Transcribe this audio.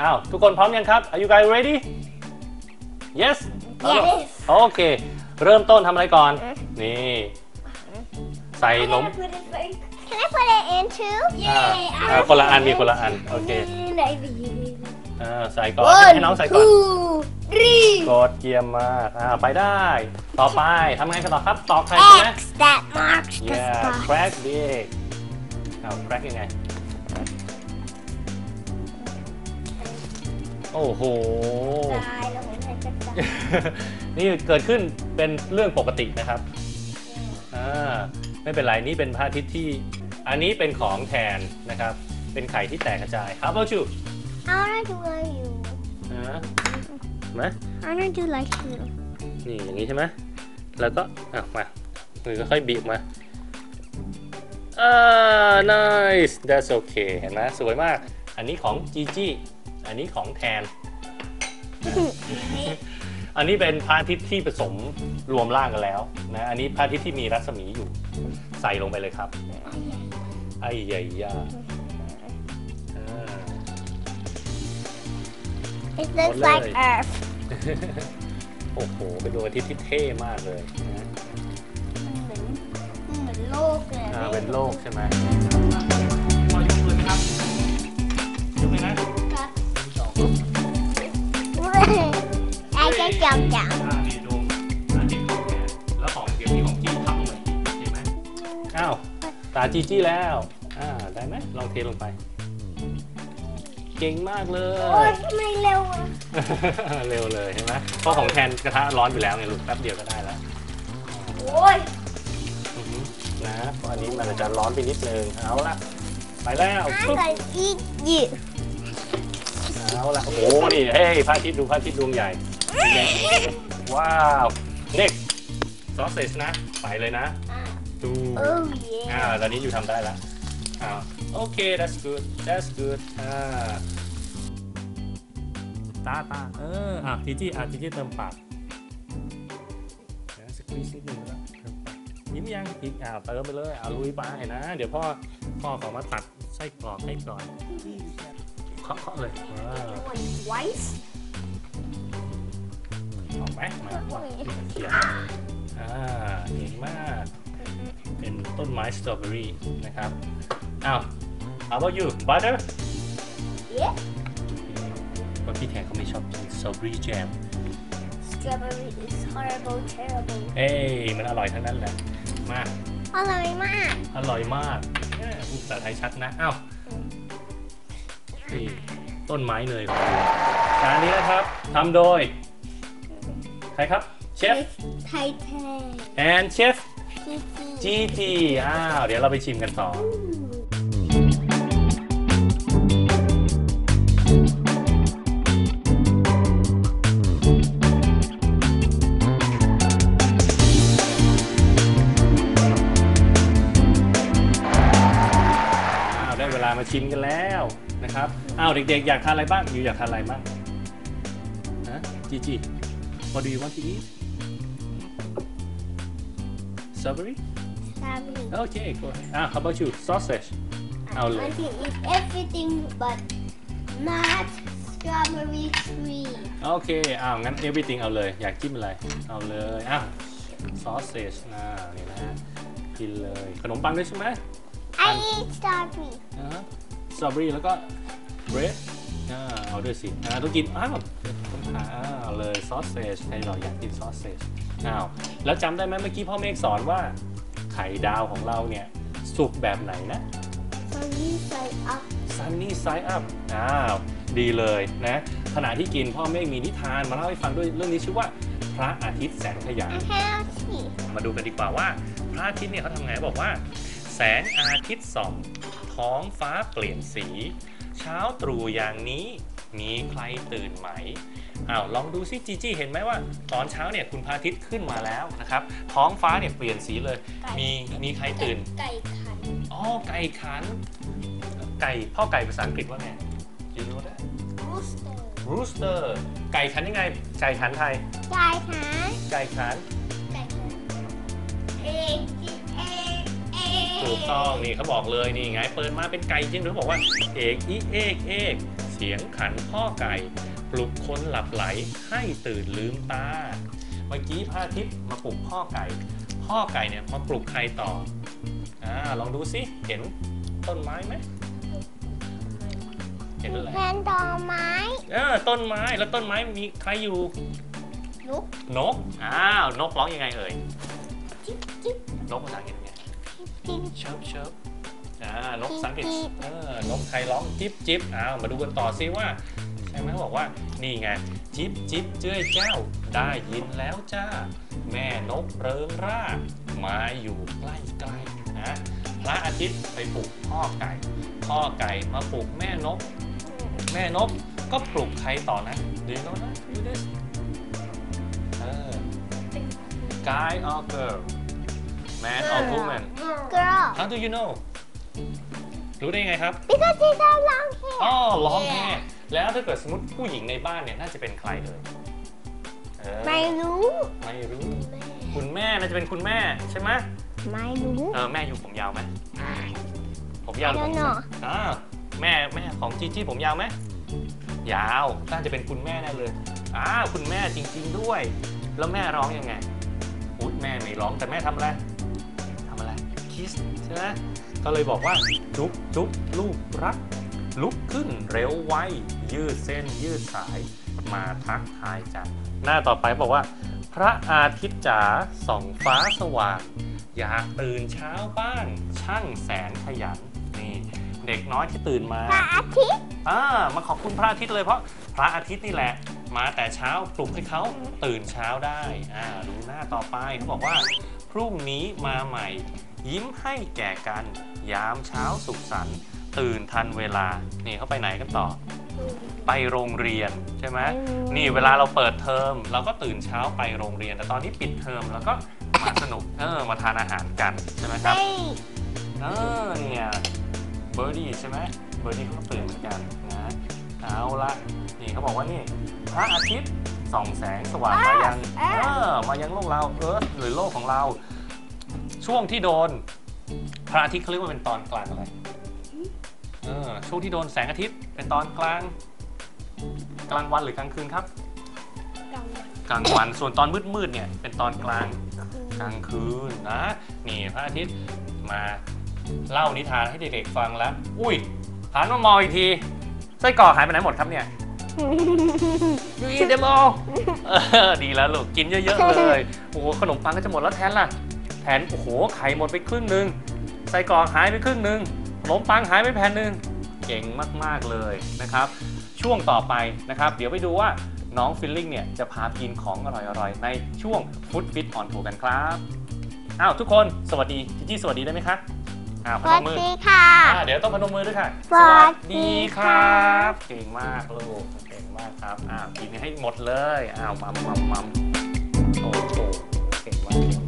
อ้าวทุกคนพร้อมยังครับ Are you guys ready Yes Yes โอเค เริ่มต้นทำอะไรก่อน นี่ ใส่นม Can I put it in too? อ่าอ่าคนละอันมีคนละอัน โอเค อ่าใส่ก่อน ให้น้องใส่ก่อน two, three. กดเยี่ยมมากอ่าไปได้ ต่อไปทำไงกันต่อครับตอกไข่ใช่ไหม X that marks the yeah spot. crack the egg เอา crack ยังไง โอ้โห ตายแล้วผมเห็นจะตายนี่เกิดขึ้นเป็นเรื่องปกตินะครับอ่าไม่เป็นไรนี่เป็นพระอาทิตย์ที่ อันนี้เป็นของแทนนะครับ เป็นไข่ที่แตกกระจาย How about you I wanna do like you. อ่าเห็นไหม I wanna do like you. นี่อย่างนี้ใช่ไหมแล้วก็อะมามือค่อยๆบีบมาอ่า nice that's okay เห็นไหมสวยมาก อันนี้ของจีจี้ อันนี้ของแทน อันนี้เป็นพระอาทิตย์ที่ผสมรวมร่างกันแล้วนะอันนี้พระอาทิตย์ที่มีรัศมีอยู่ ใส่ลงไปเลยครับไอ้ใหญ่ยาอ่า It looks like Olay. Earth. โอ้โห เป็นดวงอาทิตย์ที่เท่มากเลยนะเหมือนเหมือนโลกเลยอ่าเป็นโลกใช่ไหม พอยกมือไหมครับยกเลยนะ จะจับจับอ่ามีดวงอาทิตย์ของแกแล้วของเดี๋ยวมีของจีทับลงไปเห็นไหมอ้าวตาจีจี้แล้วอ่าได้ไหมลองเทลงไป เก่งมากเลโอ้ยย ทำไมเร็วอะเร็วเลยเห็นไหมเพราะของแทนกระทะร้อนอยู่แล้วไงลูกแป๊บเดียวก็ได้แล้วโอ้ยอือหือนะเพราะอันนี้มันจะร้อนไปนิดนึงเอาละไปแล้ว I'm ปุ๊บ gonna eat you เอาละโอ้โหนี่เฮ้ยพระอาทิตย์ดูพระอาทิตย์ดวงใหญ่สีแดงว้าว next sausage นะไปเลยนะดูโอ้อ่า yeah ตอนนี้อยู่ทำได้แล้วอ่าโอเค that's good that's good อ่าตาตาเอออะทีจี้อะทีจี้เติมปากนะสควีซนิดนึงแล้วเติมปากยิ้มยังอีกอ่าเติมไปเลยเอาลุยไปนะ เดี๋ยวพ่อพ่อขอมาตัดไส้กรอกให้ก่อน เคาะเคาะเลยว้าว one twice ออกไหมมาเขียนอ่าเก่งมาก เป็นต้นไม้สตรอเบอรี่นะครับอ้าว how about you butter yeah ว่าพี่แทนเขาไม่ชอบกินสตรอเบอรี่แจม strawberry is horrible terrible เอ้ยมันอร่อยทั้งนั้นแหละ มา อร่อยมาก อร่อยมากพูดภาษาไทยชัดนะ อ้าว นี่ต้นไม้เนยของเราจานนี้นะครับทำโดย ใครครับ เชฟไทยแท้แอนเชฟจีจีจีจีอ้าว เดี๋ยวเราไปชิมกันต่อ อ้าว ได้เวลามาชิมกันแล้ว นะครับอ้าวเด็กๆ อยากทานอะไรบ้างอยู่อยากทานอะไรบ้างฮะจีจี What do you want to eat Strawberry สตรอเบอรี่ Okay go ahead อะ How about you sausage เอาเลย I can eat everything but not strawberry tree โอเค อ้าว งั้น everything เอาเลย อยากจิ้มอะไร เอาเลย อ้าว sausage นะนี่นะ กินเลย ขนมปังด้วยใช่ไหม I eat สตรอเบอรี่แล้วก็ bread อ่าเอาด้วยสิอ่าต้องกิน อ้าวต้องทานอ้าวเลย sausage ใครเราอยากกิน sausage อ้าว แล้วจำได้ไหมเมื่อกี้พ่อเมฆสอนว่าไข่ดาวของเราเนี่ย สุกแบบไหนนะ sunny side up sunny side up อ้าว ดีเลยนะ ขณะที่กินพ่อเมฆมีนิทานมาเล่าให้ฟังด้วยเรื่องนี้ชื่อว่าพระอาทิตย์แสงขยาย I have tea มาดูกันดีกว่าว่า พระอาทิตย์เนี่ยเขาทำไงบอกว่า แสงอาทิตย์ส่อง ท้องฟ้าเปลี่ยนสี เช้าตรู่อย่างนี้มีใครตื่นไหมอ้าวลองดูซิจีจี้เห็นไหมว่า ตอนเช้าเนี่ยคุณพระอาทิตย์ขึ้นมาแล้วนะครับ ท้องฟ้าเนี่ยเปลี่ยนสีเลย มีมีใครตื่น ไก่ขัน อ๋อ ไก่ขัน ไก่พ่อไก่ภาษาอังกฤษว่าไง you know that rooster rooster ไก่ขันยังไง ไก่ขันไทย ไก่ขัน ไก่ขัน ไก่ขันเอกเอกเอก ถูกต้องนี่เขาบอกเลยนี่ไงเปิดมาเป็นไก่จริงหรือบอกว่าเอกอีเอกเอกเสียงขันพ่อไก่ ปลุกคนหลับไหลให้ตื่นลืมตา เมื่อกี้พระอาทิตย์มาปลุกพ่อไก่ พ่อไก่เนี่ยมาปลุกใครต่ออ่าลองดูสิเห็นต้นไม้ไหมเห็นอะไรแทนดอกไม้เออต้นไม้แล้วต้นไม้มีใครอยู่ลุกนกอ้าวนกร้องยังไงเอ่ยจิ๊บจิ๊บนกภาษาอังกฤษยังไง จิ๊บเชิบเชิบอ่านกจิ๊บภาษาอังกฤษจิ๊บเออนกไทยร้องจิ๊บจิ๊บอ้าวมาดูกันต่อซิว่าใช่ไหมเขาบอกว่านี่ไงจิ๊บจิ๊บเจ้ยเจ้าได้ยินแล้วจ้า แม่นกเริงร่ามาอยู่ใกล้ใกล้ๆนะพระอาทิตย์ไปปลุกพ่อไก่พ่อไก่มาปลุกแม่นก แม่นกก็ปลุกใครต่อนะ Do you know that? Do this? เออ Guy or girl Man or woman girl How do you know รู้ได้ยังไงครับ because she don't long hair อ๋อร้องแค่แล้วถ้าเกิดสมมติผู้หญิงในบ้านเนี่ยน่าจะเป็นใครเลยเออไม่รู้ ไม่รู้ คุณแม่น่าจะเป็นคุณแม่ใช่ไหมไม่รู้เออแม่อยู่ผมยาวไหมผมยาวหรือผม I don't สั้น know อ่าแม่แม่ของจีจี้ผมยาวไหมยาวน่าจะเป็นคุณแม่แน่เลยอ้าวคุณแม่จริง ๆด้วย แล้วแม่ร้องยังไงอุ๊ยแม่ไม่ร้องแต่แม่ทำอะไรทำอะไร คิสใช่ไหมก็เลยบอกว่าจุ๊บจุ๊บลูกรัก ลุกขึ้นเร็วไวยืดเส้นยืดสายมาทักทายกัน หน้าต่อไปบอกว่า พระอาทิตย์จ๋าส่องฟ้าสว่าง อยากตื่นเช้าบ้านช่างแสนขยันนี่เด็กน้อยที่ตื่นมาพระอาทิตย์อ่ามาขอบคุณพระอาทิตย์เลยเพราะพระอาทิตย์นี่แหละมาแต่เช้าปลุกให้เขาตื่นเช้าได้อ่าดูหน้าต่อไปเขาบอกว่า พรุ่งนี้มาใหม่ยิ้มให้แก่กัน ยามเช้าสุขสันต์ตื่นทันเวลา นี่เขาไปไหนกันต่อ ไปโรงเรียนใช่ไหมนี่เวลาเราเปิดเทอมเราก็ตื่นเช้าไปโรงเรียน แต่ตอนนี้ปิดเทอมแล้วก็มาสนุกเออมาทานอาหารกันใช่ไหมครับเฮ้ยเออเนี่ยเบอร์ดี้ใช่ไหมเบอร์ดี้เขาก็ตื่นเหมือนกันนะเอาละนี่เขาบอกว่านี่พระอาทิตย์ส่องแสงสว่างมายังเออมายังโลกเราเออหรือโลกของเรา ช่วงที่โดนพระอาทิตย์เขาเรียกว่าเป็นตอนกลางอะไรเออช่วงที่โดนแสงอาทิตย์เป็นตอนกลาง กลางวันหรือกลางคืนครับกลางวันส่วนตอนมืดๆเนี่ยเป็นตอนกลางกลางคืนนะนี่พระอาทิตย์มาเล่านิทานให้เด็กๆฟังแล้ว อุ้ยหันมามองอีกทีไส้กรอกหายไปไหนหมดครับเนี่ยยูอีเดมอเออดีแล้วลูกกินเยอะๆเลยโอ้โหขนมปังก็จะหมดแล้วแทนล่ะ แทนโอ้โหไข่หมดไปครึ่งหนึ่งไส้กรอกหายไปครึ่งหนึ่งขนมปังหายไปแผ่นหนึ่งเก่งมากๆเลยนะครับ ช่วงต่อไปนะครับ เดี๋ยวไปดูว่าน้องฟิลลิ่งเนี่ยจะพากินของอร่อยๆ ในช่วงฟุตฟิตออนทัวร์กันครับอ้าวทุกคนสวัสดีจิจี้สวัสดีได้ไหมคะอ้าวพสนวัมสมือดีค่ะ อ่าเดี๋ยวต้องพนมมือด้วยค่ะสวัสดีค่ะบเก่งมากลูกเก่งมากครับอ้าวกินให้หมดเลยอ้าวมัมมัมมัมโอ้โหเก่งมากเก่ง